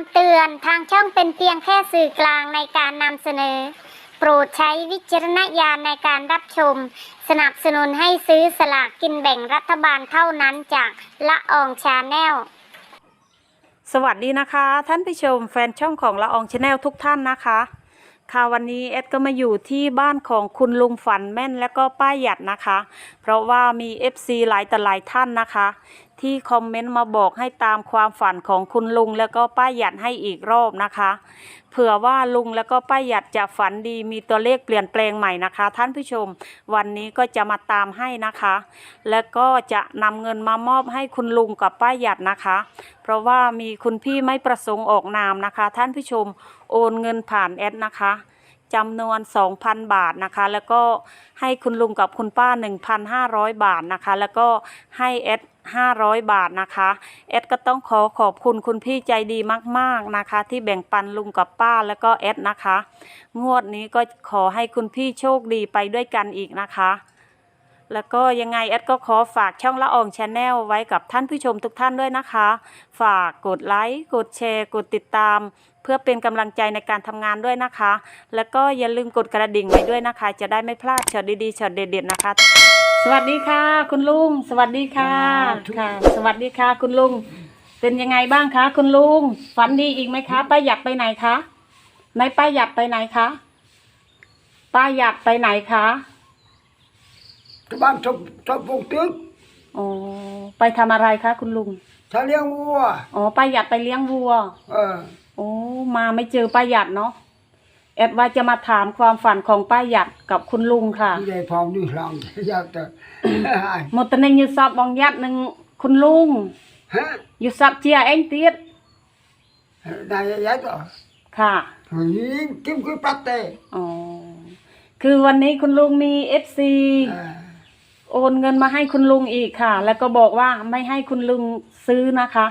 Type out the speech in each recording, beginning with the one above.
ำเตือนทางช่องเป็นเพียงแค่สื่อกลางในการนำเสนอ โปรดใช้วิจารณญาณในการรับชม สนับสนุนให้ซื้อสลากกินแบ่งรัฐบาลเท่านั้นจากละอองชาแนลสวัสดีนะคะ ท่านผู้ชมแฟนช่องของละอองชาแนลทุกท่านนะคะ ค่ะวันนี้เอ็ดก็มาอยู่ที่บ้านของคุณลุงฝันแม่นและก็ป้าหยัดนะคะ เพราะว่ามี FC หลายแต่หลายท่านนะคะ ที่คอมเมนต์มาบอกให้ตามความฝันของคุณลุงแล้วก็ป้าหยัดให้อีกรอบนะคะ ผื่อว่าลุงแล้วก็ป้าหยัดจะฝันดีมีตัวเลขเปลี่ยนแปลงใหม่นะคะ ท่านผู้ชม วันนี้ก็จะมาตามให้นะคะ แล้วก็จะนำเงินมามอบให้คุณลุงกับป้าหยัดนะคะ เพราะว่ามีคุณพี่ไม่ประสงค์ออกนามนะคะ ท่านผู้ชมโอนเงินผ่านแอดนะคะ จำนวน 2,000 บาทนะคะ แล้วก็ให้คุณลุงกับคุณป้า 1,500 บาทนะคะ แล้วก็ให้แอด500 บาทนะคะแอดก็ต้องขอขอบคุณคุณพี่ใจดีมากๆนะคะ ที่แบ่งปันลุงกับป้าแล้วก็แอดนะคะ งวดนี้ก็ขอให้คุณพี่โชคดีไปด้วยกันอีกนะคะ แล้วก็ยังไงแอดก็ขอฝากช่องละอองชาแนลไว้กับท่านผู้ชมทุกท่านด้วยนะคะ ฝากกดไลค์กดแชร์ กดติดตาม เพื่อเป็นกำลังใจในการทำงานด้วยนะคะ แล้วก็อย่าลืมกดกระดิ่งไว้ด้วยนะคะ จะได้ไม่พลาดช็อตดีๆช็อตเด็ดๆนะคะ สวัสดีค่ะ คุณลุง สวัสดีค่ะค่ะ สวัสดีค่ะ คุณลุง เป็นยังไงบ้างคะ คุณลุงฝันดีอีกไหมคะป้าหยัดไปไหนคะไหนป้าหยัดไปไหนคะป้าหยัดไปไหนคะ ที่บ้านชอบชอบปลูกตึกอ๋อไปทำอะไรคะคุณลุง ถ้าเลี้ยงวัว อ๋อป้าหยัดไปเลี้ยงวัว เออ โอ้มาไม่เจอป้าหยัดเนาะแอดว่าจะมาถามความฝันของป้าหยัดกับคุณลุงค่ะ ที่ได้พร้อมนี่หลังอยากจะ หมดตอนนี้อยู่สอบบองยัดหนึ่งคุณลุง ฮะอยู่สอบเจียเองเตียดได้ยัดต่อค่ะ ยิงกิมคือปัตเต้อ๋อ คือวันนี้คุณลุงมีเอฟซี เออ โอนเงินมาให้คุณลุงอีกค่ะ แล้วก็บอกว่าไม่ให้คุณลุงซื้อนะคะ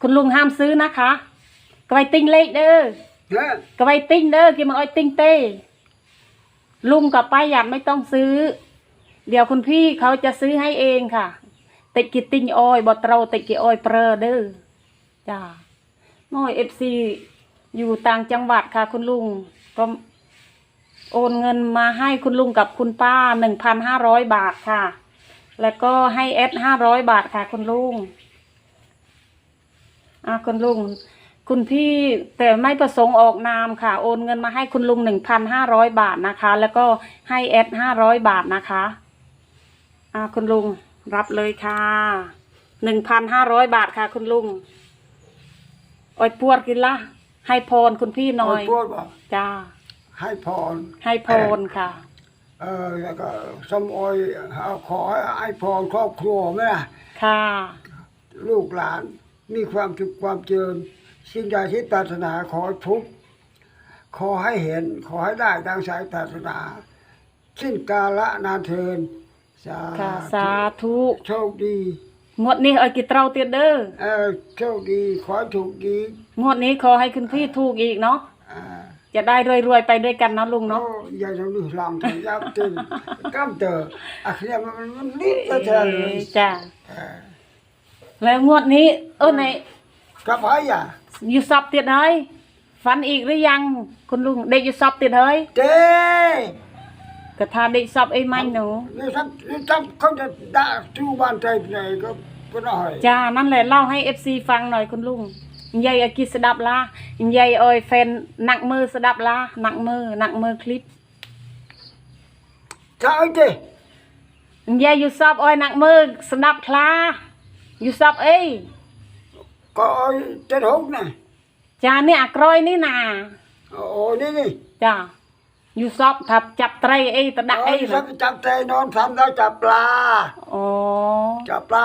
คุณลุงห้ามซื้อนะคะก็ไปติ้งเลขเด้อฮะก็ไปติ้งเด้อกินมันอ้อยติ้งเต้ลุงกับป้าหยัดไม่ต้องซื้อ เดี๋ยวคุณพี่เขาจะซื้อให้เองค่ะติดกิติ้งอ้อยบอเตราติดกิอ้อยเปรอเด้อจ้าน้อยเอฟซีอยู่ต่างจังหวัดค่ะ คุณลุงก็ โอนเงินมาให้คุณลุงกับคุณป้าหนึ่งพันห้าร้อยบาทค่ะ แล้วก็ให้เอสห้าร้อยบาทค่ะ คุณลุงอะคุณลุง คุณพี่แต่ไม่ประสงค์ออกนามค่ะ โอนเงินมาให้คุณลุงหนึ่งพันห้าร้อยบาทนะคะ แล้วก็ให้แอดห้าร้อยบาทนะคะอ่าคุณลุงรับเลยค่ะหนึ่งพันห้าร้อยบาทค่ะ คุณลุงอ้อยปวดกินละให้พรคุณพี่หน่อยพูดว่าจ้า ให้พร ให้พรค่ะ เออแล้วก็สมโอยเอาขอให้พรครอบครัวแม่ค่ะ ลูกหลานมีความสุขความเจริญสิ่งใดที่ปรารถนาขอให้ทุกขอให้เห็นขอให้ได้ดังสายปรารถนาสิ้นกาละนานเทินสาค่ะสาธุธุโชคดีงวดนี้เอ้อยกี่เต้าเตียเด้อเออโชคดีขอให้ถูกดีงวดนี้ขอให้คุณพี่ถูกอีกเนาะอ่า จะได้รวยๆไปด้วยกันเนาะลุงโอ้เนาะยายเราดูลองถึงยับตินก้ามเตออักเนี่ยมันมันนิดจะเท่าเลยจ้าเออแล้วงวดนี้ เออในกับไผอะอยู่สอบติดเฮ้ยฝันอีกหรือยัง คุณลุงเด็กอยู่สอบติดเฮ้ยเจ้กระทาเด็กสอบไอ้ไม่หนู นี่ทับนี่ทับเขาจะด่าทูบ้านใจไหนก็ก็หน่อยจ้านั่นแหละเล่าให้เอฟซีฟังหน่อยคุณลุง ยายอากิสดับละยายเอ้ยแฟนหนักมือสดับละหนักมือหนักมือคลิปใช่เจ้ยายอยู่สอบเอ้ยหนักมือสดับคลาอยู่สอบเอ้ยก็เอาเจ็ดหกน่ะจ้าเนี่ยอักรอยนี่นาโอ้นี่นี่จ้าอยู่สอบทับจับไตรเอ้ยตะดะเอาเอ้ยสักจับใจนอนทำแล้วจับปลาอ๋อจับปลา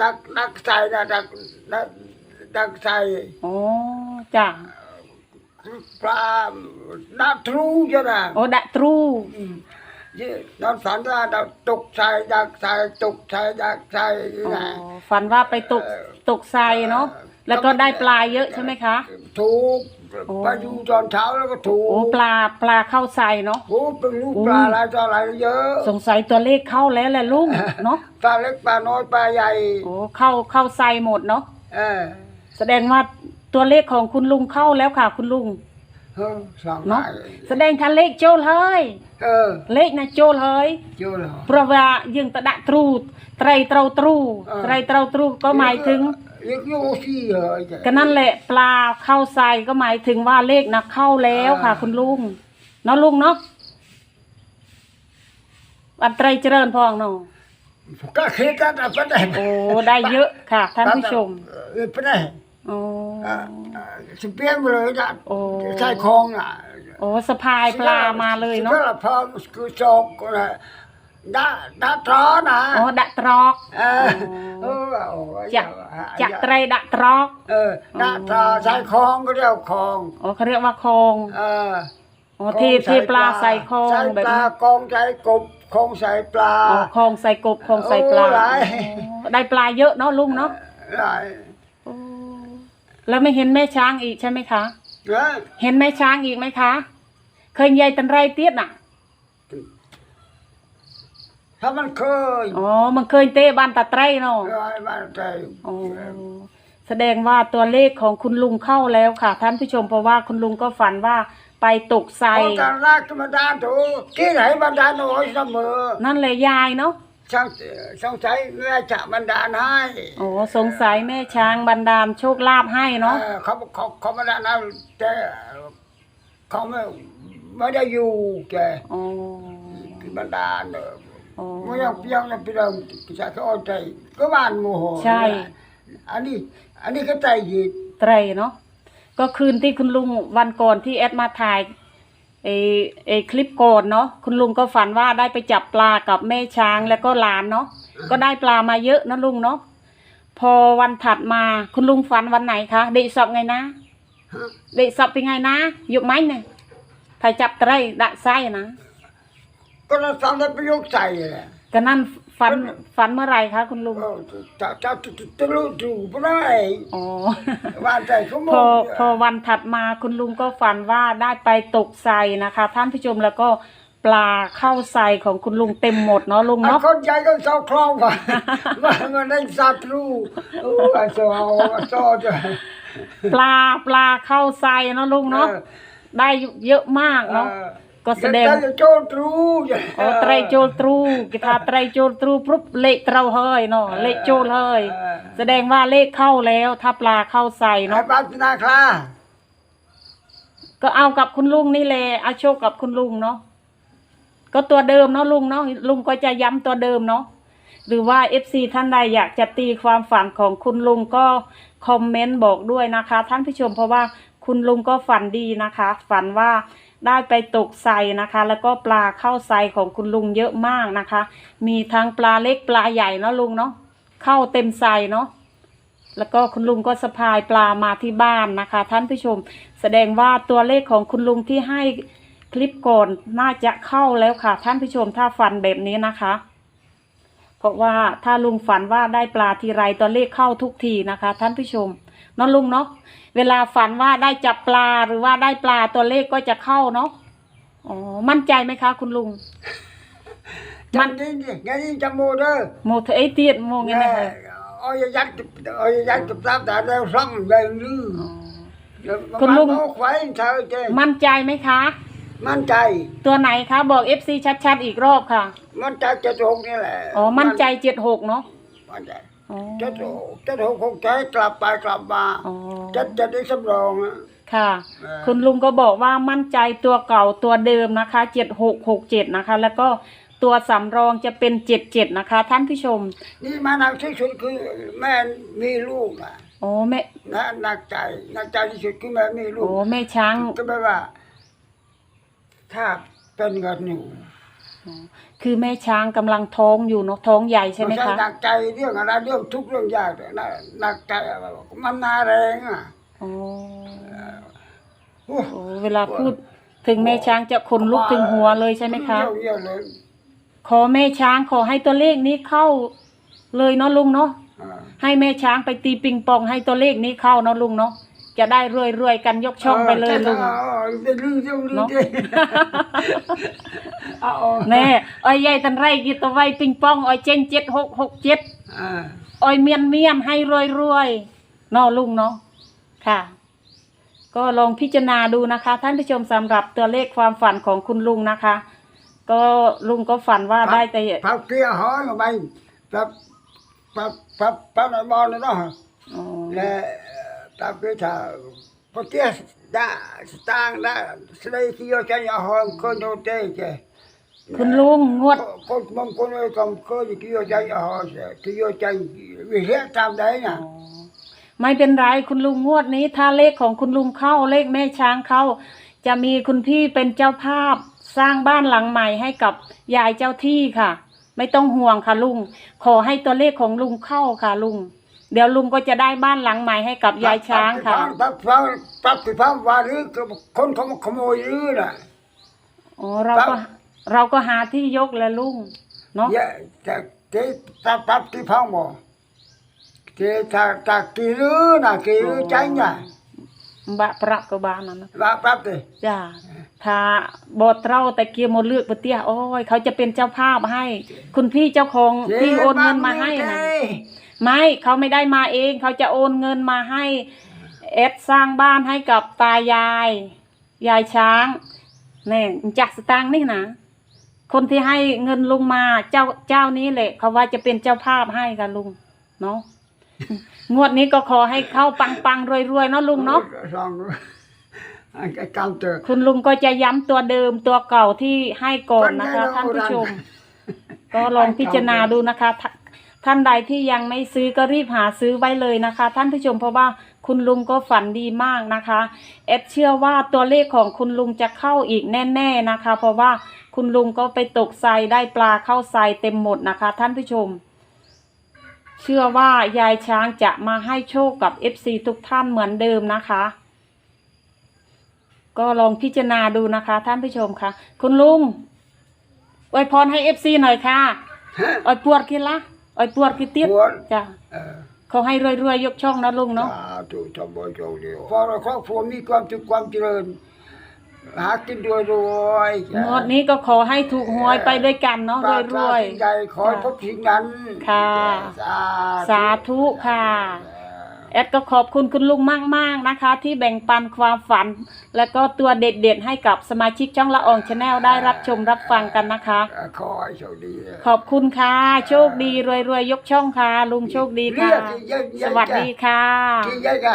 ดักดักใส่นะดักดัก ดักใส่อ๋อจ้าปลาดักทรูจ้ะนะโอ้ดะตรูยี่นอนฝันว่าเราตกใส่ดักใส่ตกใส่ดักใส่อ๋อนะฝันว่าไปตกตกทรายเนาะแล้วก็ได้ปลาเยอะใช่ไหมคะ ถูกโอ้ไปดูตอนเช้าแล้วก็ถูกโอ้ปลาปลาเข้าใส่เนาะโอ้เป็นลูกโอ้ปลาอะไรต่ออะไรเยอะ สงสัยตัวเลขเข้าแล้วแหละลุงเนาะปลาเล็กปลาน้อยปลาใหญ่โอ้เข้าเข้าใส่หมดเนาะเออ แสดงว่าตัวเลขของคุณลุงเข้าแล้วค่ะ คุณลุงเนาะแสดงทันเลขโจลเฮยเลขนะโจลเฮ้ยจุล เพราะว่ายังตะดะตรูไตรเตาตรูไตรเตาตรูก็หมายถึง เล็กโยซี่เหรอไอ้ก็นั่นแหละปลาเข้าใส่ก็หมายถึงว่าเลขนะเข้าแล้วค่ะ คุณลุงเนาะลุงเนาะอันไตรเจริญพองเนาะก็คิดกันเอาไปได้โอ้ได้เยอะค่ะท่านผู้ชมไปได้ โอ้อ่าอ่าสเปียนไปเลยนะโอ้ใช่คลองน่ะโอ้สะพายปลามาเลยเนาะสำหรับพอคือโจกก็ได้ด่าด่าตรอนะอ๋อดะตรอก เออเออโอ้ยจากจากไตรดะตรอกเออด่าตรอใช้คลองก็เรียกคลองโอ้เขาเรียกว่าคลองเออโอ้ที่ที่ปลาใส่คลองใส่แบบปลานี้กองใส่กบคลองใส่ปลา อ๋อคลองใส่กบคลองใส่ปลาโอ้หลาย อ๋อได้ปลาเยอะเนาะลุงเนาะหลายโอ้ แล้วไม่เห็นแม่ช้างอีกใช่ไหมคะนะเห็นแม่ช้างอีกไหมคะ เคยยายตันไรเตี้ยน่ะ ถ้ามันเคยอ๋อ มันเคยเตะบ้านตาไตรเนาะ ร้อยมันใจอ๋อแสดงว่าตัวเลขของคุณลุงเข้าแล้วค่ะ ท่านผู้ชมเพราะว่าคุณลุงก็ฝันว่าไปตกไซเพราะการรักธรรมดาถูกที่ไหนบรรดาลโอยเสมอ นั่นเลยยายเนาะ สงสงสัยแม่จะบรรดาลให้โอ้สงสัยแม่ช้างบันดาลโชคลาภให้เนาะออเขาเขาเขาบรรดาลนะแต่เขาไม่ไม่ได้อยู่แกอ๋อบรรดาลเนอะอ๋อไม่ยังเพียงนะพี่เราจะเขาเอาใจก็บ้านโมโหใช่ อันนี้ อันนี้ก็ใจยีดไตรเนาะก็คืนที่คุณลุงวันก่อนที่แอดมาถ่าย เอเอคลิปก่อนเนาะคุณลุงก็ฝันว่าได้ไปจับปลากับแม่ช้างแล้วก็หลานเนาะก็ได้ปลามาเยอะนะลุงเนาะพอวันถัดมาคุณลุงฝันวันไหนคะเด็กสอบไงนะฮะเด็กสอบเป็นไงนะยกไม้เนี่ยถ้าจับไตรดะไส้นะก็เราทำได้ประโยชน์ใจแหละก็นั่น ฝันฝันเมื่อไหร่คะคุณลุงเออจะจะจะจะรู้ถูกไม่ได้อ๋อบ้านใจเขาโมพอพอวันถัดมาคุณลุงก็ฝันว่าได้ไปตกใส่นะคะ ท่านผู้ชมแล้วก็ปลาเข้าใส่ของคุณลุงเต็มหมดเนาะลุงไอ้เนาะ คนใจก็ชอบคลองว่ะมันมันได้สัตว์รู้โอ้ไอ้โซ่ไอ้โซ่จะปลาปลาเข้าใส่เนาะลุงเนาะได้เยอะมากเนาะ ก็แสดงจะโจทย์รู้โอ้ไตรโจลตรูกิทาไตรโจลตรูปุ๊บเลขเตราเฮยเนาะเลขโจลเฮยแสดงว่าเลขเข้าแล้วถ้าปลาเข้าใส่ไอ้เนาะบ้านนาคลาก็เอากับคุณลุงนี่แหละเอาโชคกับคุณลุงเนาะก็ตัวเดิมเนาะลุงเนาะลุงก็จะย้ำตัวเดิมเนาะหรือว่าเอฟซีท่านใดอยากจะตีความฝันของคุณลุงก็คอมเมนต์บอกด้วยนะคะ ท่านผู้ชมเพราะว่าคุณลุงก็ฝันดีนะคะ ฝันว่า ได้ไปตกใส่นะคะ แล้วก็ปลาเข้าใส่ของคุณลุงเยอะมากนะคะ มีทั้งปลาเล็กปลาใหญ่เนาะลุงเนาะเข้าเต็มใส่เนาะแล้วก็คุณลุงก็สะพายปลามาที่บ้านนะคะ ท่านผู้ชม แสดงว่าตัวเลขของคุณลุงที่ให้คลิปก่อนน่าจะเข้าแล้วค่ะ ท่านผู้ชมถ้าฝันแบบนี้นะคะ เพราะว่าถ้าลุงฝันว่าได้ปลาทีไรตัวเลขเข้าทุกทีนะคะ ท่านผู้ชม เนาะลุงเนาะเวลาฝันว่าได้จับปลาหรือว่าได้ปลาตัวเลขก็จะเข้าเนาะอ๋อมั่นใจไหมคะ คุณลุง มันนี่งั้นนี่จมูกเด้อโมเทเอเตียนโมไงนะเอาอย่ายัดเอาอย่ายัดกับตาแต่แล้วซ้ำได้ลือคุณลุงเอาไว้เธอเจมั่นใจไหมคะ มั่นใจ ตัวไหนคะ บอกเอฟซีชัดๆอีกรอบค่ะ มั่นใจจะถูกนี่แหละอ๋อมั่นใจเจ็ดหกเนาะ มั่นใจ อ๋อจะถูกจะถูกคงใจกลับไปกลับมาอ๋อจะจะได้สำรองนะค่ะ เออคุณลุงก็บอกว่ามั่นใจตัวเก่าตัวเดิมนะคะเจ็ดหกหกเจ็ดนะคะ แล้วก็ตัวสำรองจะเป็นเจ็ดเจ็ดนะคะ ท่านผู้ชมนี่มาหนักที่สุดคือแม่มีลูกนะโอ้แม่นะหนักใจหนักใจที่สุดคือแม่มีลูโอ้กแม่ช้างก็แปลว่า ถ้าเป็นเงินอยู่ คือแม่ช้างกำลังท้องอยู่เนาะท้องใหญ่ใช่ไหมนคะหนักใจเรื่องอะไรเรื่องทุกข์เรื่องยากเนี่ยนะหนักใจอะไรมันนาแรงอะโอ้โอ้โอ้เวลาพูดถึงแม่ช้างจะขนลุกถึงหัวเลยใช่ไหมคะเยี่ยวเยี่ยวเลยขอแม่ช้างขอให้ตัวเลขนี้เข้าเลยเนาะลุงเนาะอ่าให้แม่ช้างไปตีปิงปองให้ตัวเลขนี้เข้าเนาะลุงเนาะ จะได้รวยๆกันยกช่องไปเลยลุงออจะลืมเรื่องลืมเนาะดิเอาแน่อ้อยใหญ่ตันไรกี่ตัวไว้ปิงปองอ้อยเจงเจ็ดหกหกเจ็ดอ่าอ้อยเมียนเมียนให้รวยรวยๆเนาะลุงเนาะค่ะ ก็ลองพิจารณาดูนะคะ ท่านผู้ชมสำหรับตัวเลขความฝันของคุณลุงนะคะ ก็ลุงก็ฝันว่าได้แต่พับเกียร์หอยมาไปพับพับพับพับในบอลเลยเนาะ แตับเกียร์ถ้าพอเกียร์ได้สตางค์ได้สไลด์ที่ยอใจหอยคนโดนเตะแกคุณลุงงวดคนบางคนเลยก็เคยที่ยอใจยาหอยที่ยอใจวิเศษตามได้น่ะไม่เป็นไรคุณลุงงวดนี้ ถ้าเลขของคุณลุงเข้าเลขแม่ช้างเข้า จะมีคุณพี่เป็นเจ้าภาพสร้างบ้านหลังใหม่ให้กับยายเจ้าที่ค่ะ ไม่ต้องห่วงค่ะลุง ขอให้ตัวเลขของลุงเข้าค่ะลุง เดี๋ยวลุงก็จะได้บ้านหลังใหม่ให้กับยายช้างค่ะปั๊บปั๊บปั๊บปั๊บปั๊บว่าหรือคนเขามาขโมยหรือน่ะอ๋อเราก็เราก็หาที่ยกแล้วลุงเนาะเยอะแต่เจ๊ปั๊บปั๊บที่พังบ่เจ๊ถ้าถ้ากี่หรือน่ะกี่หรือใจน่ะ บะประก็บานั่นนะว่าปั๊บดิจ้าถ้าบอเต้าแต่เกียร์หมดเลือดปะเตี้ยโอ้ยเขาจะเป็นเจ้าภาพให้ คุณพี่เจ้าของที่โอนเงินมาให้นะไม่เขาไม่ได้มาเอง เขาจะโอนเงินมาให้เอดสร้างบ้านให้กับตายาย ยายช้างแน่จักสตางค์นี่นะคนที่ให้เงินลุงมาเจ้าเจ้านี้แหละ เขาว่าจะเป็นเจ้าภาพให้กันลุงเนาะ งวดนี้ก็ขอให้เข้าปังปังรวยรวยๆเนาะลุงเนาะ สองอันก็กำเตอคุณลุงก็จะย้ำตัวเดิมตัวเก่าที่ให้ก่อนนะคะ ท่านผู้ชม ก็ลองพิจารณาดูนะคะท่าท่านใดที่ยังไม่ซื้อก็รีบหาซื้อไว้เลยนะคะ ท่านผู้ชมเพราะว่าคุณลุงก็ฝันดีมากนะคะเอดเชื่อว่าตัวเลขของคุณลุงจะเข้าอีกแน่ ๆนะคะ เพราะว่าคุณลุงก็ไปตกไซได้ปลาเข้าไซเต็มหมดนะคะ ท่านผู้ชม เชื่อว่ายายช้างจะมาให้โชคกับ FC ทุกท่านเหมือนเดิมนะคะ ก็ลองพิจารณาดูนะคะท่านผู้ชมคะคุณลุงอวยพรให้ FC หน่อยค่ะฮะออยปวดกินละออยปวดกินติดปวดจ้ะเออเขาให้รวยๆยกช่องนะลุงเนาะสาธุทำบุญโชคดีพอเราครอบครัวมีความสุขความเจริญ หากินด้วยรวยงวดนี้ก็ขอให้ถูกหวยไปด้วยกันเนาะปรารถรนาวยสิ่งใดขอให้พบสิ่งนั้นค่ะสาๆสาธุค่ะ แอดก็ขอบคุณคุณลุงมากๆนะคะ ที่แบ่งปันความฝัน และก็ตัวเด็ดๆให้กับสมาชิกช่องละอองชาแนลได้รับชมรับฟังกันนะคะขอให้โชคดี ขอบคุณค่ะ โชคดีรวยๆยกช่องค่ะ ลุงโชคดีค่ะเรียกเยอะๆสวัสดีค่ะที่ยายก็